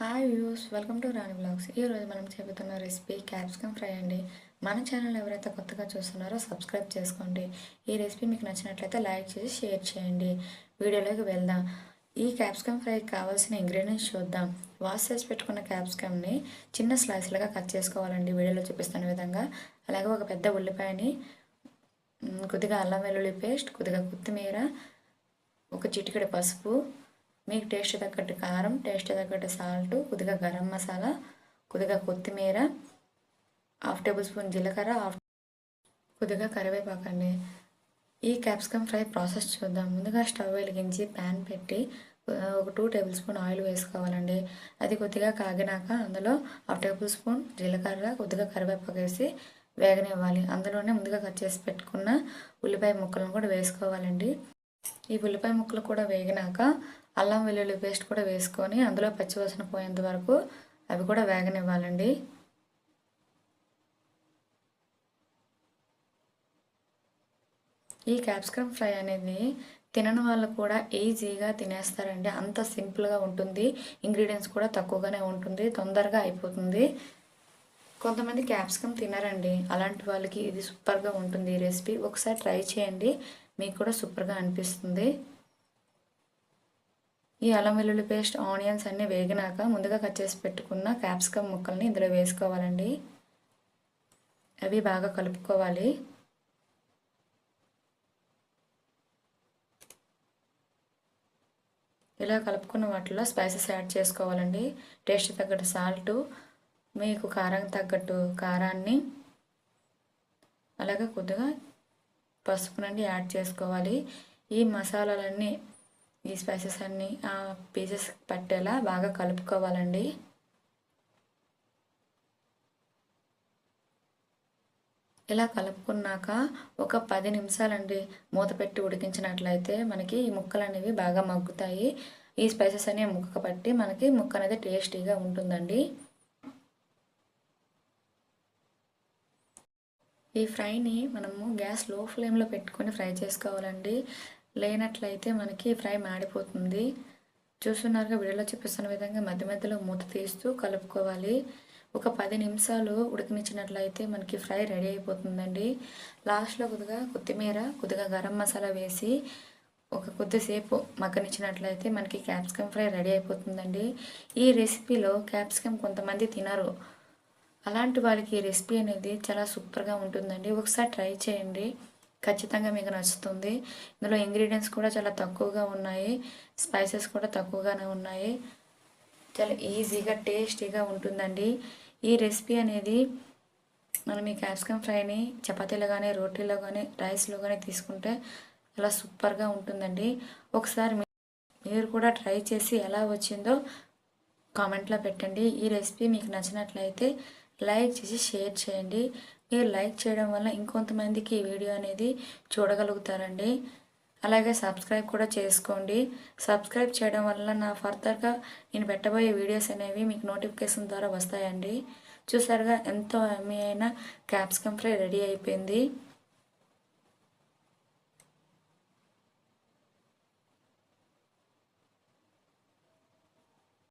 Hi views welcome to Rani blogs. ఈరోజు మనం చెబుతున్న రెసిపీ క్యాప్సికమ్ ఫ్రై అండి. మన ఛానల్ ఎవరైతే కొత్తగా చూస్తున్నారో సబ్స్క్రైబ్ చేసుకోండి. ఈ రెసిపీ మీకు నచ్చినట్లయితే లైక్ చేసి షేర్ చేయండి. వీడియోలోకి వెళ్దాం. ఈ క్యాప్సికమ్ ఫ్రైకి కావాల్సిన ఇంగ్రీడియంట్స్ చూద్దాం. వాష్ చేసి పెట్టుకున్న క్యాప్సికమ్ని చిన్న స్లైస్లుగా కట్ చేసుకోవాలండి. వీడియోలో చూపిస్తున్న విధంగా. అలాగే ఒక పెద్ద ఉల్లిపాయని కొద్దిగా అల్లం వెల్లుల్లి పేస్ట్ కొద్దిగా కొత్తిమీర ఒక చిటికెడు పసుపు మీకు టేస్ట్ తగ్గట్టు కారం టేస్ట్ తగ్గట్టు సాల్ట్ కొద్దిగా గరం మసాలా కొద్దిగా కొత్తిమీర హాఫ్ టేబుల్ స్పూన్ జీలకర్ర హాఫ్ కొద్దిగా కరివేపాకు అండి. ఈ క్యాప్సికమ్ ఫ్రై ప్రాసెస్ చూద్దాం. ముందుగా స్టవ్ వెలిగించి ప్యాన్ పెట్టి ఒక టూ టేబుల్ స్పూన్ ఆయిల్ వేసుకోవాలండి. అది కొద్దిగా కాగినాక అందులో హాఫ్ టేబుల్ స్పూన్ జీలకర్ర కొద్దిగా కరివేపాకు వేసి వేగనివ్వాలి. అందులోనే ముందుగా కట్ చేసి పెట్టుకున్న ఉల్లిపాయ ముక్కలను కూడా వేసుకోవాలండి. ఈ ఉల్లిపాయ ముక్కలు కూడా వేగినాక అల్లం వెల్లుల్లి పేస్ట్ కూడా వేసుకొని అందులో పచ్చివాసన పోయేంత వరకు అవి కూడా వేగనివ్వాలండి. ఈ క్యాప్సికమ్ ఫ్రై అనేది తినని వాళ్ళు కూడా ఈజీగా తినేస్తారండి. అంత సింపుల్గా ఉంటుంది. ఇంగ్రీడియంట్స్ కూడా తక్కువగానే ఉంటుంది. తొందరగా అయిపోతుంది. కొంతమంది క్యాప్సికమ్ తినరండి. అలాంటి వాళ్ళకి ఇది సూపర్గా ఉంటుంది ఈ రెసిపీ. ఒకసారి ట్రై చేయండి. మీకు కూడా సూపర్గా అనిపిస్తుంది. ఈ అల్లం వెల్లుల్లి పేస్ట్ ఆనియన్స్ అన్నీ వేగినాక ముందుగా కట్ చేసి పెట్టుకున్న క్యాప్సికమ్ ముక్కల్ని ఇందులో వేసుకోవాలండి. అవి బాగా కలుపుకోవాలి. ఇలా కలుపుకున్న వాటిలో స్పైసెస్ యాడ్ చేసుకోవాలండి. టేస్ట్ తగ్గట్టు సాల్ట్ మీకు కారం తగ్గట్టు కారాన్ని అలాగే కొద్దిగా పసుపు నుండి యాడ్ చేసుకోవాలి. ఈ మసాలాలన్నీ ఈ స్పైసెస్ అన్నీ ఆ పీసెస్ పట్టేలా బాగా కలుపుకోవాలండి. ఇలా కలుపుకున్నాక ఒక పది నిమిషాలండి మూత పెట్టి ఉడికించినట్లయితే మనకి ఈ ముక్కలు అనేవి బాగా మగ్గుతాయి. ఈ స్పైసెస్ అనేవి ముక్క పట్టి మనకి ముక్క అనేది టేస్టీగా ఉంటుందండి. ఈ ఫ్రైని మనము గ్యాస్లో ఫ్లేమ్లో పెట్టుకొని ఫ్రై చేసుకోవాలండి. లేనట్లయితే మనకి ఫ్రై మాడిపోతుంది. చూస్తున్నారుగా వీడియోలో చూపిస్తున్న విధంగా మధ్య మధ్యలో మూత తీస్తూ కలుపుకోవాలి. ఒక పది నిమిషాలు ఉడికినిచ్చినట్లయితే మనకి ఫ్రై రెడీ అయిపోతుందండి. లాస్ట్లో కొద్దిగా కొత్తిమీర కొద్దిగా గరం మసాలా వేసి ఒక కొద్దిసేపు మగ్గనిచ్చినట్లయితే మనకి క్యాప్సికమ్ ఫ్రై రెడీ అయిపోతుందండి. ఈ రెసిపీలో క్యాప్సికమ్ కొంతమంది తినరు. అలాంటి వాళ్ళకి ఈ రెసిపీ అనేది చాలా సూపర్గా ఉంటుందండి. ఒకసారి ట్రై చేయండి. ఖచ్చితంగా మీకు నచ్చుతుంది. ఇందులో ఇంగ్రీడియంట్స్ కూడా చాలా తక్కువగా ఉన్నాయి. స్పైసెస్ కూడా తక్కువగానే ఉన్నాయి. చాలా ఈజీగా టేస్టీగా ఉంటుందండి. ఈ రెసిపీ అనేది మనం ఈ క్యాప్సికమ్ ఫ్రైని చపాతీలో కానీ రోటీలో కానీ రైస్లో కానీ తీసుకుంటే చాలా సూపర్గా ఉంటుందండి. ఒకసారి మీరు కూడా ట్రై చేసి ఎలా వచ్చిందో కామెంట్లో పెట్టండి. ఈ రెసిపీ మీకు నచ్చినట్లయితే లైక్ చేసి షేర్ చేయండి. మీరు లైక్ చేయడం వల్ల ఇంకొంతమందికి ఈ వీడియో అనేది చూడగలుగుతారండి. అలాగే సబ్స్క్రైబ్ కూడా చేసుకోండి. సబ్స్క్రైబ్ చేయడం వల్ల నా ఫర్దర్గా నేను పెట్టబోయే వీడియోస్ అనేవి మీకు నోటిఫికేషన్ ద్వారా వస్తాయండి. చూసారుగా ఎంతో అమ్మి అయిన క్యాప్సికమ్ ఫ్రై రెడీ అయిపోయింది.